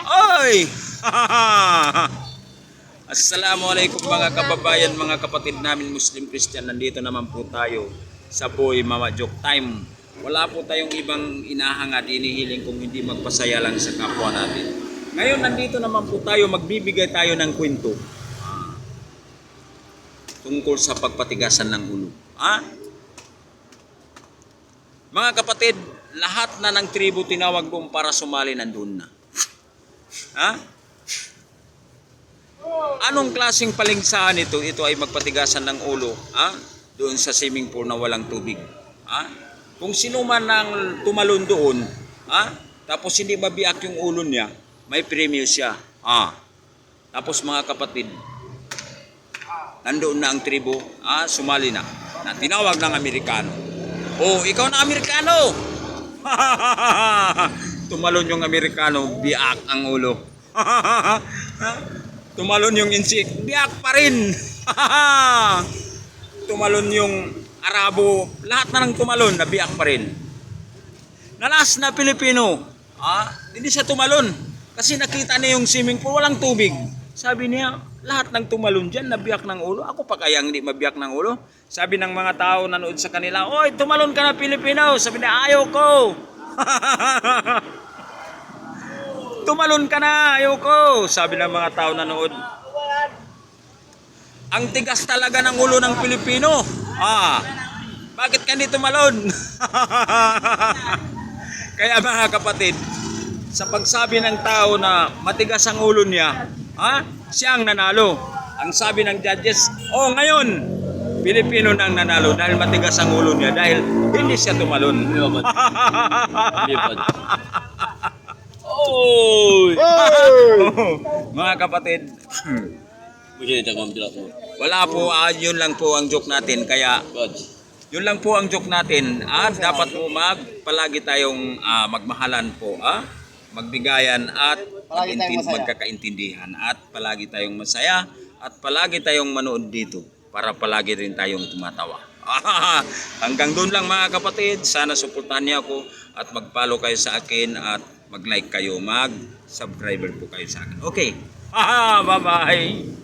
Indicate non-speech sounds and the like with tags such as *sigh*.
Ay! *laughs* Assalamualaikum mga kababayan, mga kapatid namin Muslim Christian. Nandito naman po tayo sa Boy Mama Joke Time. Wala po tayong ibang inahangad, inihiling kung hindi magpasaya lang sa kapwa natin. Ngayon nandito naman po tayo, magbibigay tayo ng kwento tungkol sa pagpatigasan ng ulo. Ha? Mga kapatid, lahat na ng tribo tinawag mo para sumali nandun na. Ha? Anong klaseng palingsahan ito? Ito ay magpatigasan ng ulo, ha? Doon sa swimming pool na walang tubig. Ha? Kung sino man ang tumalon doon, ha? Tapos hindi mabiyak yung ulo niya, may premyo siya. Ha? Tapos mga kapatid, nandoon na ang tribo, ah, sumali na. Na tinawag ng Amerikano. Oh, ikaw na Amerikano! *laughs* Tumalon yung Amerikano, biak ang ulo. *laughs* Tumalon yung insik, biak pa rin. *laughs* Tumalon yung Arabo, lahat na ng tumalon, nabiyak pa rin. Nalas na Pilipino, ah, hindi siya tumalon. Kasi nakita niya yung swimming pool, walang tubig. Sabi niya, lahat ng tumalon dyan, nabiyak ng ulo. Ako pa kaya hindi mabiyak ng ulo? Sabi ng mga tao nanood sa kanila, Oy, tumalon ka na Pilipino. Sabi niya, ayaw ko. *laughs* tumalon ka na, ayaw ko. Sabi ng mga tao nanood. Ang tigas talaga ng ulo ng Pilipino. Ah, bakit ka hindi tumalon? *laughs* Kaya mga kapatid, sa pagsabi ng tao na matigas ang ulo niya, ha? Siya ang nanalo. Ang sabi ng judges, oh ngayon, Pilipino na ang nanalo dahil matigas ang ulo niya dahil hindi siya tumalon. Oy! mga kapatid, wala po, ah, yun lang po ang joke natin. Kaya. Yun lang po ang joke natin. At dapat po mag, palagi tayong ah, magmahalan po. Ah? Magbigayan at Palagi tayong magintindi- masaya. magkakaintindihan. At palagi tayong masaya. At palagi tayong manood dito. Para palagi rin tayong tumatawa. *laughs* Hanggang doon lang mga kapatid. Sana suportahan niyo ako. At mag-follow kayo sa akin. At mag-like kayo. Mag-subscriber po kayo sa akin. Okay. *laughs* Bye-bye.